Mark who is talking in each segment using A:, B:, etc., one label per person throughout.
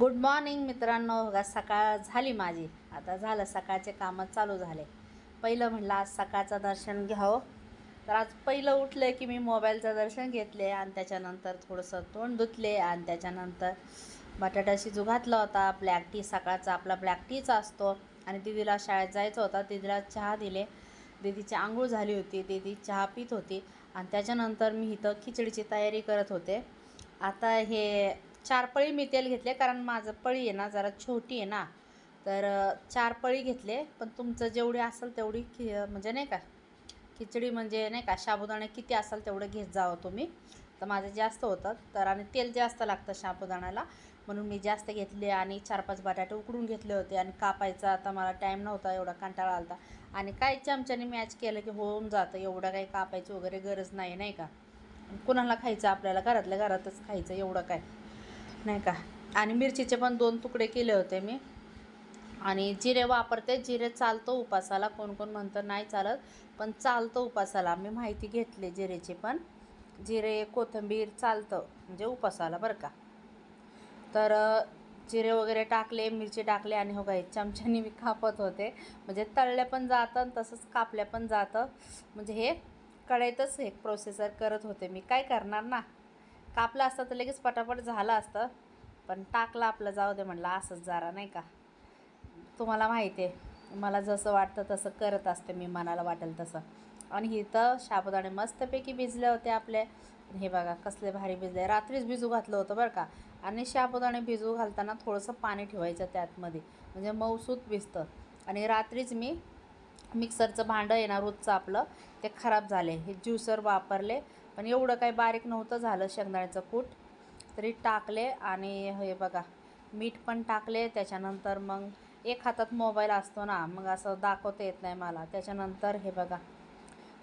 A: Good morning मित्रांनो. बघा सकाळ झाली माझी. आता झालं सकाळचे कामं चालू झाले. पहिलं म्हणलं आज सकाळचं दर्शन घ्यावं. तर आज पहिलं उठलं की मी मोबाईलचं दर्शन घेतले आणि त्याच्यानंतर थोडंसं तोंड धुतले आणि त्याच्यानंतर बटाटा शिजू घातला होता. ब्लॅक टी सकाळचा आपला ब्लॅक टीचा असतो. आणि दिदीला शाळेत जायचं होता. दिदीला चहा दिले. दीदीची आंघोळ झाली होती. दीदी चहा पित होती. आणि त्याच्यानंतर मी इथं खिचडीची तयारी करत होते. आता हे चार पळी मी तेल घेतले कारण माझं पळी आहे ना जरा छोटी आहे ना. तर चार पळी घेतले पण तुमचं जेवढी असेल तेवढी खि म्हणजे नाही का खिचडी म्हणजे नाही का साबुदाणा किती असेल तेवढं घेत जावं हो तुम्ही. तर माझं जास्त होतं तर आणि तेल जास्त लागतं साबुदाण्याला म्हणून मी जास्त घेतले आणि चार पाच बटाटे उकडून घेतले होते आणि कापायचा आता मला टाईम नव्हता एवढा कंटाळा आला होता आणि काय चमच्याने मॅच केलं की होऊन जातं एवढं काही कापायची वगैरे गरज नाही नाही का. कुणाला खायचं आपल्याला घरातल्या घरातच खायचं एवढं काय. नाही का? आणि मिरचीचे पण दोन तुकडे केले होते मी. आणि जिरे वापरते जिरे चालतो उपासाला. कोण कोण म्हणतं नाही चालत पण चालतं उपासाला. मी माहिती घेतली जिरेची पण. जिरे कोथिंबीर चालतं म्हणजे उपासाला बरं का. तर जिरे वगैरे टाकले मिरची टाकले आणि हो काय चमच्याने मी कापत होते. म्हणजे तळल्या पण जातं आणि तसंच कापल्या पण जातं. म्हणजे हे कळायतच हे प्रोसेसर करत होते मी. काय करणार ना? कापलं असतं तर लगेच पटापट झालं असतं. पण टाकलं आपलं जाऊ दे म्हणलं असंच जरा नाही का? तुम्हाला माहिती आहे मला जसं वाटतं तसं करत असते मी मनाला वाटेल तसं. आणि इथं साबुदाणे मस्तपैकी भिजले होते आपले. हे बघा कसले भारी भिजले. रात्रीच भिजू घातलं होतं बरं का? आणि शाबुदाणे भिजू घालताना थोडंसं पाणी ठेवायचं त्यातमध्ये. म्हणजे मऊसूत भिजतं. आणि रात्रीच मी मिक्सरचं भांडं येणार रोजचं आपलं ते खराब झाले. हे ज्युसर वापरले. पण एवढं काही बारीक नव्हतं झालं शेंगदाण्याचं कूट. तरी टाकले आणि हे बघा मीठ पण टाकले. त्याच्यानंतर मग एक हातात मोबाईल असतो ना मग असं दाखवता येत नाही मला. त्याच्यानंतर हे बघा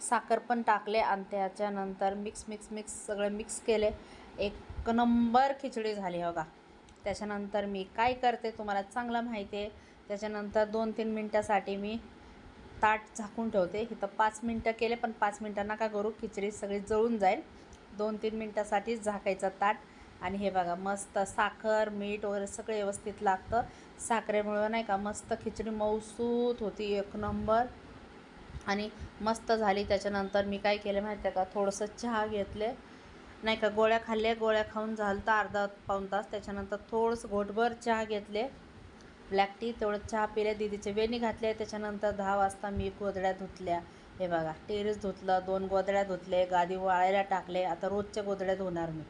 A: साखर पण टाकले आणि त्याच्यानंतर मिक्स मिक्स मिक्स सगळं मिक्स केले. एक नंबर खिचडी झाली बघा. त्याच्यानंतर मी काय करते तुम्हाला चांगलं माहिती आहे. त्याच्यानंतर दोन तीन मिनटासाठी मी ताट झाकून ठेवते. इथं पाच मिनटं केले पण पाच मिनटं नका करू. खिचडी सगळी जळून जाईल. दोन तीन मिनटासाठीच झाकायचं ताट. आणि हे बघा मस्त साखर मीठ वगैरे सगळं व्यवस्थित लागतं. साखरेमुळं नाही का मस्त खिचडी मऊसूत होती एक नंबर. आणि मस्त झाली. त्याच्यानंतर मी काय केलं माहिती आहे का थोडंसं चहा घेतले. नाही का गोळ्या खाल्ल्या. गोळ्या खाऊन झालं तर अर्धा पाऊण तास. त्याच्यानंतर थोडंसं घोटभर चहा घेतले. ब्लॅक टी तेवढं चहा पिले दिदीचे वेणी घातले त्याच्यानंतर दहा वाजता मी गोदड्या धुतल्या. हे बघा टेरेस धुतलं दोन गोदड्या धुतले गादी वाळायला टाकले आता रोजच्या गोदड्या धुणार मी.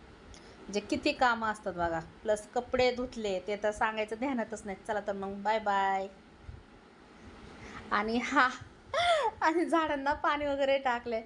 A: म्हणजे किती कामं असतात बघा. प्लस कपडे धुतले ते तर सांगायचं ध्यानातच नाही. चला तर मग बाय बाय. आणि हा आणि झाडांना पाणी वगैरे टाकले.